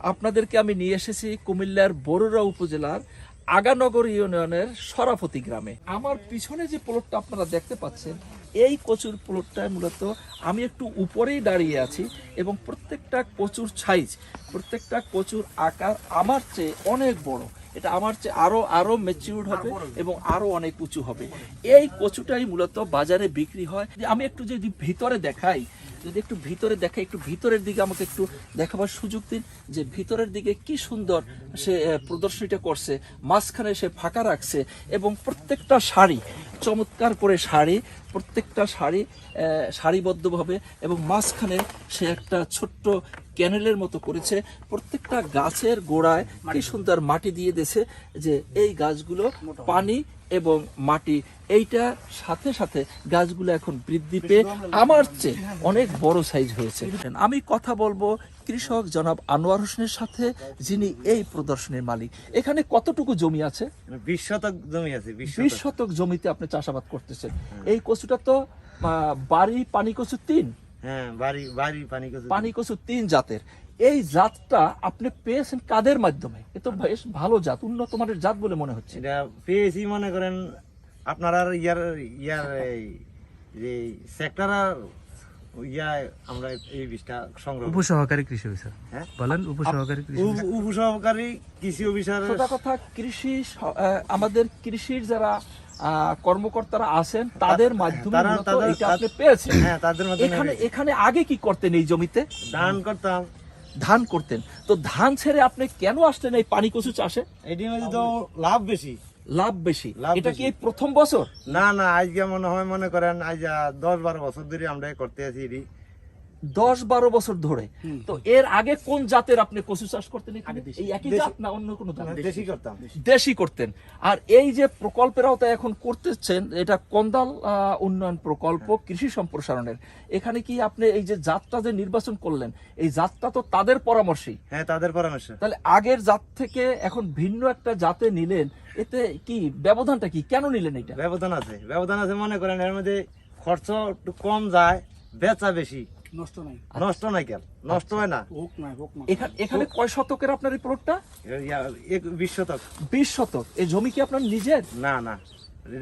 আপনাদেরকে আমি নিয়ে এসেছি কুমিল্লার বরুড়া উপজেলার আগানগর ইউনিয়নের সরাফতি গ্রামে। আমার পিছনে যে প্লটটা আপনারা দেখতে পাচ্ছেন এই কচুর প্লটটায় মূলত আমি একটু উপরেই দাঁড়িয়ে আছি এবং প্রত্যেকটা কচুর সাইজ প্রত্যেকটা কচুর আকার আমার চেয়ে অনেক বড়। এটা আমার চেয়ে আরও আরও ম্যাচিউরড হবে এবং আরও অনেক উঁচু হবে। এই কচুটাই মূলত বাজারে বিক্রি হয়। আমি একটু যদি ভিতরে দেখাই যদি একটু ভিতরে দেখাই একটু ভিতরের দিকে আমাকে একটু দেখাবার সুযোগ দিন যে ভিতরের দিকে কি সুন্দর সে প্রদর্শনীটা করছে মাঝখানে সে ফাঁকা রাখছে এবং প্রত্যেকটা শাড়ি চমৎকার করে শাড়ি প্রত্যেকটা শাড়ি সারিবদ্ধভাবে এবং মাঝখানে সে একটা ছোট্ট ক্যানেলের মতো করেছে। প্রত্যেকটা গাছের গোড়ায় কি সুন্দর মাটি দিয়ে দিয়েছে যে এই গাছগুলো পানি এবং মাটি এইটা সাথে সাথে গাছগুলো এখন বৃদ্ধি পেয়ে আমার চেয়ে অনেক বড় সাইজ হয়েছে। আমি কথা বলব কৃষক জনাব আনোয়ার হোসেনের সাথে যিনি এই প্রদর্শনীর মালিক। এখানে কতটুকু জমি আছে? বিশ শতক জমি আছে বিশ শতক। জমিতে আপনি চাষাবাদ করতেছেন। এই কচুটা তো বাড়ি পানি কচু তিন? হ্যাঁ বাড়ি বাড়ি পানি কচু পানি কচু তিন জাতের। এই জাতটা আপনি পেয়েছেন কাদের মাধ্যমে? এ তো বেশ ভালো জাত উন্নত মানের জাত বলে মনে হচ্ছে। এটা পেয়েছি মনে করেন আপনার আর ইয়ার ইয়ার এই যে সেক্টর ইয়া আমরা এই বীজটা সংগ্রহ উপসহকারী কৃষি অফিসার। হ্যাঁ? বলেন উপসহকারী কৃষি উপসহকারী কৃষি অফিসার সোজা কথা কৃষি আমাদের কৃষির যারা আহ, কর্মকর্তারা আছেন তাদের মাধ্যমে তারা- এটা আপনি পেয়েছেন। হ্যাঁ তাদের মাধ্যমে এখানে এখানে আগে কি করতেন এই জমিতে? দান করতাম। ধান করতেন। তো ধান ছেড়ে আপনি কেন আসলেন এই পানি কচু চাষে এটি তো লাভ বেশি। লাভ বেশি। লাভ এটা কি প্রথম বছর? না না আজকে মনে হয় মনে করেন আজ দশ বারো বছর ধরে আমরা করতে আছি এটি। দশ বারো বছর ধরে। তো এর আগে কোন জাতের আপনি কচু চাষ করতেন এই একই জাত না অন্য কোনো জাত? দেশি। করতাম দেশি। করতেন। আর এই যে প্রকল্পের আওতায় এখন করতেছেন এটা কন্দাল উন্নয়ন প্রকল্প কৃষি সম্প্রসারণের। এখানে কি আপনি এই যে জাতটা যে নির্বাচন করলেন এই জাতটা তো তাদের পরামর্শেই। হ্যাঁ তাদের পরামর্শ। তাহলে আগের জাত থেকে এখন ভিন্ন একটা জাতে নিলেন এতে কি ব্যবধানটা কি? কেন নিলেন এটা? ব্যবধান আছে। ব্যবধান আছে মনে করেন এর মধ্যে খরচ একটু কম যায় বেচা বেশি। নষ্ট নাই। নষ্ট নাই কেন? নষ্ট হয় না? হোক নাই হোক না। এখানে কয় শতকের আপনার এই প্লটটা? বিশ শতক। বিশ শতক। এই জমি কি আপনার নিজের? না না।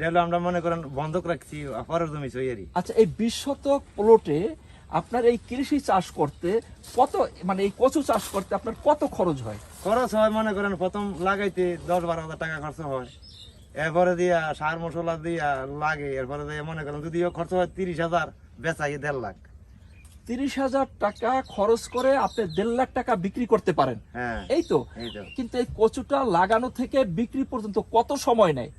এটা আমরা মনে করেন বন্ধক রাখছি পরের জমি সইয়ারি আচ্ছা এই বিশ শতক প্লটে আপনার এই কৃষি চাষ করতে কত মানে এই কচু চাষ করতে আপনার কত খরচ হয়? খরচ হয় মনে করেন প্রথম লাগাইতে দশ বারো হাজার টাকা খরচ হয়। এরপরে দিয়া সার মশলা দিয়া লাগে এরপরে দিয়ে মনে করেন যদিও খরচ হয় তিরিশ হাজার বেচাই দেড় লাখ। তিরিশ হাজার টাকা খরচ করে আপনি দেড় লাখ টাকা বিক্রি করতে পারেন। হ্যাঁ এই তো? কিন্তু এই কচুটা লাগানো থেকে বিক্রি পর্যন্ত কত সময় নেয়?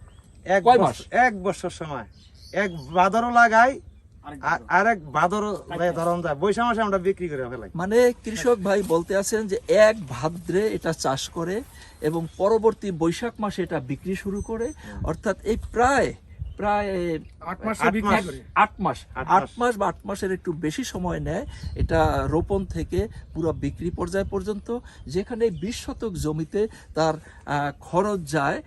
এক মাস? এক বছর সময়। এক বাদরও লাগাই আর- আর এক বাদর। ধরন যায় বৈশাখ মাসে আমরা বিক্রি করে ফেলাই। মানে কৃষক ভাই বলতে আছেন যে এক ভাদ্রে এটা চাষ করে এবং পরবর্তী বৈশাখ মাসে এটা বিক্রি শুরু করে। অর্থাৎ এই প্রায় প্রায় আট মাসে আট মাস। আট মাস আট আট মাস। মাস বা আট মাসের একটু বেশি সময় নেয় এটা রোপণ থেকে পুরো বিক্রি পর্যায় পর্যন্ত যেখানে বিশ শতক জমিতে তার খরচ যায়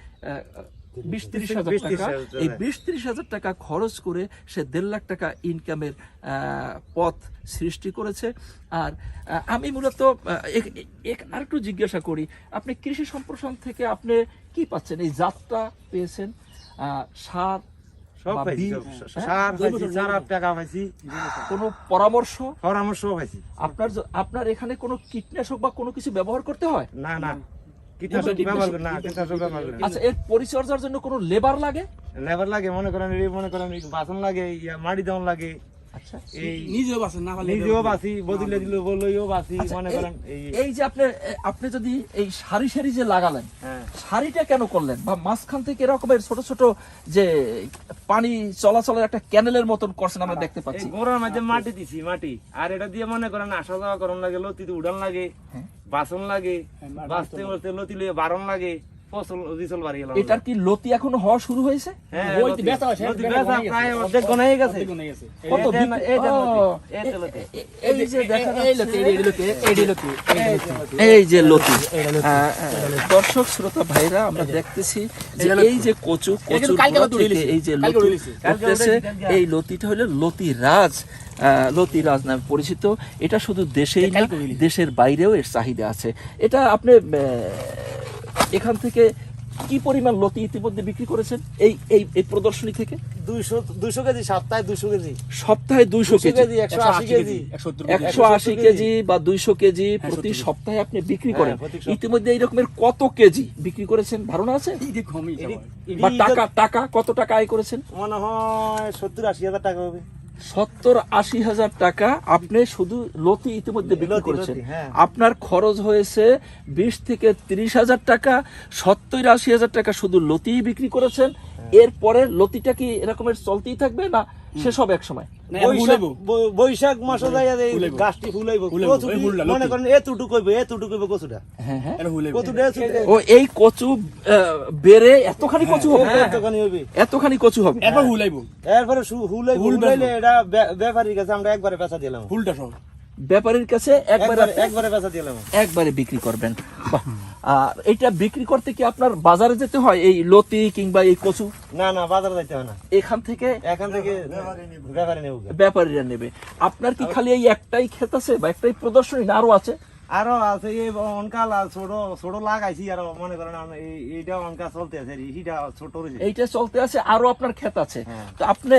বিশ তিরিশ হাজার টাকা এই বিশ তিরিশ হাজার টাকা খরচ করে সে দেড় লাখ টাকা ইনকামের পথ সৃষ্টি করেছে আর আমি মূলত আহ, এক- এক- আরেকটু জিজ্ঞাসা করি আপনি কৃষি সম্প্রসারণ থেকে আপনি কি পাচ্ছেন এই জাতটা পেয়েছেন সার সব পাইছি। হ্যাঁ? সার পাইছি চার হাজার টাকা পাইছি। কোনো পরামর্শ? পরামর্শ পাইছি। আপনার আপনার এখানে কোনো কীটনাশক বা কোনো কিছু ব্যবহার করতে হয়? না না। কীটনাশক ব্যবহার করি না কীটনাশক ব্যবহার আচ্ছা এর পরিচর্যার জন্য কোনো লেবার লাগে? লেবার লাগে মনে করেন মনে করেন বাসন লাগে ইয়া মাটি দেওয়ান লাগে। নিজেও বাসে না নিজেও বাসি বদিলে দিলে বললেও বাসি মনে করেন এই এই যে আপনি আপনি যদি এই সারি সারি যে লাগালেন হ্যাঁ। সারিটা কেন করলেন? বা মাঝখান থেকে এরকমের ছোট ছোট যে পানি চলাচলের একটা ক্যানেলের মতন করছেন আমরা দেখতে এই পাচ্ছি। গোড়ার মাঝে মাটি দিছি মাটি। আর এটা দিয়ে মনে করেন আসা যাওয়া করন লাগে লতিতে উড়ান লাগে হ্যাঁ। বাসন লাগে হ্যাঁ, বাঁচতে বসতে লতি লিয়ে বারণ লাগে। ফসল বিচল বাড়ি গেল এটার কি লতি এখনও হওয়া শুরু হয়েছে? হ্যাঁ লতি- বেচা আছে, লতি বেচা প্রায় অর্ধেক গনে গেছে। কত লতি, এই যে দেখা এই লতি, এই লতি, এই লতি, এই যে লতি। আহ, আহ, দর্শক শ্রোতা ভাইরা আমরা দেখতেছি যে এই যে কচু কচু এই যে লতি। উঠতেছে এই লতিটা হলো লতি রাজ লতি রাজ নামে পরিচিত। এটা শুধু দেশেই না। দেশের বাইরেও এর চাহিদা আছে। এটা আপনি এখান থেকে কি পরিমাণ লতি ইতিমধ্যে বিক্রি করেছেন? এই এই এই প্রদর্শনী থেকে? দুইশো দুইশো কেজি সপ্তাহে দুশো কেজি। সপ্তাহে দুইশো কেজি। কেজি একশো আশি কেজি। বা দুইশো কেজি প্রতি সপ্তাহে আপনি বিক্রি করেন। হ্যাঁ, সপ্তাহে। ইতিমধ্যে এই রকমের কত কেজি বিক্রি করেছেন? ধারণা আছে? বা টাকা টাকা কত টাকা আয় করেছেন? মনে হয় সত্তর আশি হাজার টাকা হবে। সত্তর আশি হাজার টাকা আপনি শুধু লতি ইতিমধ্যে বিক্রি করেছেন হ্যাঁ। আপনার খরচ হয়েছে বিশ থেকে তিরিশ হাজার টাকা সত্তর আশি হাজার টাকা শুধু লতিই বিক্রি করেছেন হ্যাঁ। এরপরে লতিটা কি এরকমের চলতেই থাকবে না শেষ হবে এক সময় বৈশাখ মাসে। গাছটি ফুলাইব মনে করেন এতটুকু হইবে এতটুকু হইবে কচুটা। হ্যাঁ হ্যাঁ। ও এই কচু আহ, বেড়ে এতখানি কচু হবে? হ্যাঁ, এতখানি হইবে। এতখানি কচু হবে? এরপর হুলাইবো। এরপরে শু- হুলাই হুল হুলাইলে এটা ব্যাপারীর কাছে আমরা একবারে পেঁচা দিলাম। হুলটা সহ। ব্যাপারীর কাছে একবার একবারে একবারে পেঁচা দিলাম একবারে বিক্রি করবেন। আর এটা বিক্রি করতে কি আপনার বাজারে যেতে হয়? এই লতি কিংবা এই কচু? না না বাজারে যেতে হয় না। এখান থেকে এখান থেকে ব্যাপারীরা নেবে। আপনার কি খালি এই একটাই ক্ষেত আছে বা একটাই প্রদর্শনী না আরও আছে? আরও আছে এই অনকাল ছোট ছোট লাগাইছি আর মনে করেন এইটা অনকা চলতে আছে এইটা ছোট এইটা চলতে আছে আরও আপনার ক্ষেত আছে। হ্যাঁ। তো আপনি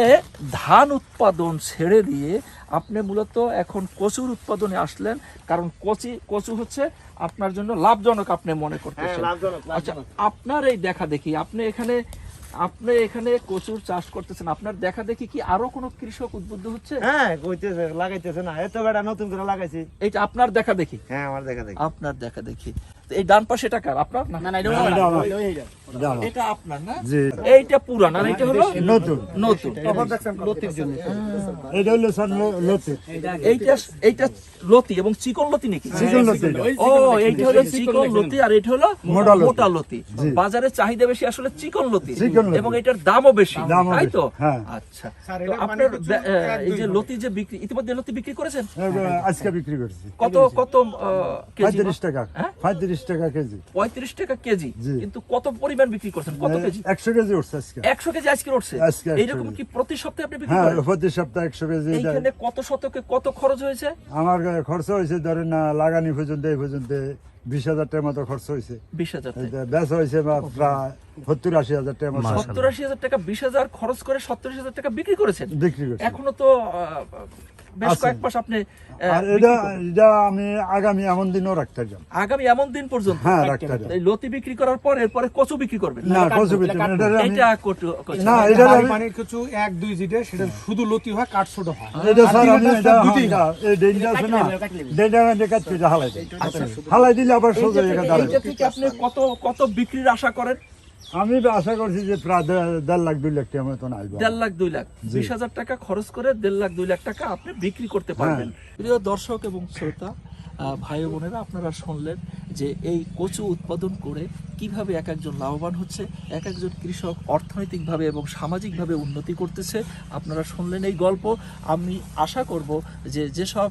ধান উৎপাদন ছেড়ে দিয়ে আপনি মূলত এখন কচুর উৎপাদনে আসলেন কারণ কচি কচু হচ্ছে আপনার জন্য লাভজনক আপনি মনে হ্যাঁ করতেছেন। আচ্ছা আপনার এই দেখা দেখি আপনি এখানে আপনি এখানে কচুর চাষ করতেছেন আপনার দেখা দেখি কি আরও কোন কৃষক উদ্বুদ্ধ হচ্ছে হ্যাঁ কইতেছে লাগাইতেছে না এত বড় নতুন করে লাগাইছি এটা আপনার দেখা দেখি হ্যাঁ আমার দেখা দেখি আপনার দেখা দেখি তো এই ডান পাশে এটা কার আপনার না না, না, এটা আমার না, ওই- ওই- এইটা। এটা আপনার না? এইটা পুরান আর এটা হলো নতুন। নতুন। লতির জন্য। এটা হলো স্যার লতি। এইটা এইটা লতি এবং চিকন লতি নাকি? চিকন লতি ও এইটা হলো চিকন লতি আর এটা হলো মোটা লতি। মোটা লতি। জি। বাজারে চাহিদা বেশি আসলে চিকন লতি। এবং এটার দামও বেশি। তাই তো? হ্যাঁ। আচ্ছা। তো আপনার এই যে লতি যে বিক্রি ইতিমধ্যে লতি বিক্রি করেছেন? আজকে বিক্রি করছি। কত কত কেজি? টাকা। হ্যাঁ? পঁয়ত্রিশ টাকা কেজি। পঁয়ত্রিশ টাকা কেজি। কিন্তু কত পরিমাণ বিক্রি করছেন? কত কেজি? একশো কেজি উঠছে আজকে। একশো কেজি আজকে উঠছে? এইরকম কি প্রতি সপ্তাহে আপনি বিক্রি হ্যাঁ করেন? প্রতি সপ্তাহে একশো কেজি এইখানে কত শতকে কত খরচ হয়েছে? আমার খরচ হয়েছে ধরেন না লাগানি পর্যন্ত এই পর্যন্ত বিশ হাজার টাকার মতো খরচ হয়েছে। টাকা। বেচ হয়েছে প্রায় সত্তর আশি হাজার মতো। সত্তর আশি হাজার টাকা বিশ হাজার খরচ করে সত্তর হাজার টাকা বিক্রি করেছেন? বিক্রি করছি। এখনও তো বেশ কয়েক মাস আপনি আর এটা এটা আমি আগামী এমন দিনও রাখতে যাব আগামী এমন দিন পর্যন্ত? হ্যাঁ রাখতে যাব এই লতি বিক্রি করার পর এরপরে কচু বিক্রি করবেন? না কচু বিক্রি এটা এটা কচু। না এটা বাড়ি কিছু এক দুই যেটা সেটা শুধু লতি হয় কাঠ ছোট এটা স্যার আমি এটা স্যার দুটোই এই ডেঞ্জার আছে না। ডেঞ্জার কাটতে এটা হালাই দিই হালাই দিলে আবার সোজা জায়গা দাঁড়ায় এইটা থেকে আপনি কত কত বিক্রির আশা করেন? আমি তো আশা করছি যে প্রায় দেড় লাখ দুই লাখ টাকা মতন আসবে। দেড় লাখ দুই লাখ। বিশ হাজার টাকা খরচ করে দেড় লাখ দুই লাখ টাকা আপনি বিক্রি করতে পারবেন। প্রিয় দর্শক এবং শ্রোতা ভাই বোনেরা আপনারা শুনলেন যে এই কচু উৎপাদন করে কীভাবে এক একজন লাভবান হচ্ছে এক একজন কৃষক অর্থনৈতিকভাবে এবং সামাজিকভাবে উন্নতি করতেছে আপনারা শুনলেন এই গল্প। আমি আশা করব যে যেসব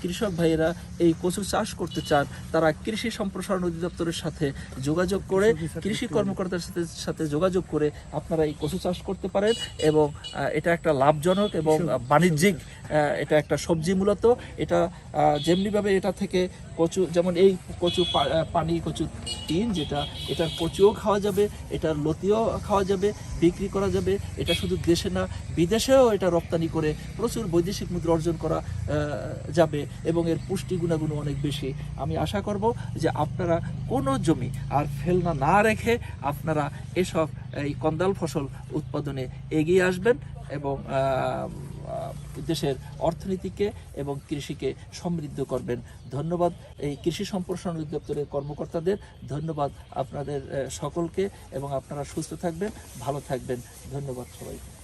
কৃষক ভাইয়েরা এই কচু চাষ করতে চান তারা কৃষি সম্প্রসারণ অধিদপ্তরের সাথে যোগাযোগ করে কৃষি কর্মকর্তার সাথে সাথে যোগাযোগ করে আপনারা এই কচু চাষ করতে পারেন এবং এটা একটা লাভজনক এবং বাণিজ্যিক এটা একটা সবজি মূলত। এটা যেমনিভাবে এটা থেকে কচু যেমন এই কচু পানি কচু টিন যেটা এটার কচুও খাওয়া যাবে, এটার লতিও খাওয়া যাবে, বিক্রি করা যাবে, এটা শুধু দেশে না, বিদেশেও এটা রপ্তানি করে প্রচুর বৈদেশিক মুদ্রা অর্জন করা যাবে এবং এর পুষ্টি গুণাগুণ অনেক বেশি। আমি আশা করব যে আপনারা কোনো জমি আর ফেলনা না রেখে আপনারা এসব এই কন্দাল ফসল উৎপাদনে এগিয়ে আসবেন এবং দেশের অর্থনীতিকে এবং কৃষিকে সমৃদ্ধ করবেন। ধন্যবাদ এই কৃষি সম্প্রসারণ অধিদপ্তরের কর্মকর্তাদের। ধন্যবাদ আপনাদের সকলকে এবং আপনারা সুস্থ থাকবেন, ভালো থাকবেন। ধন্যবাদ সবাইকে।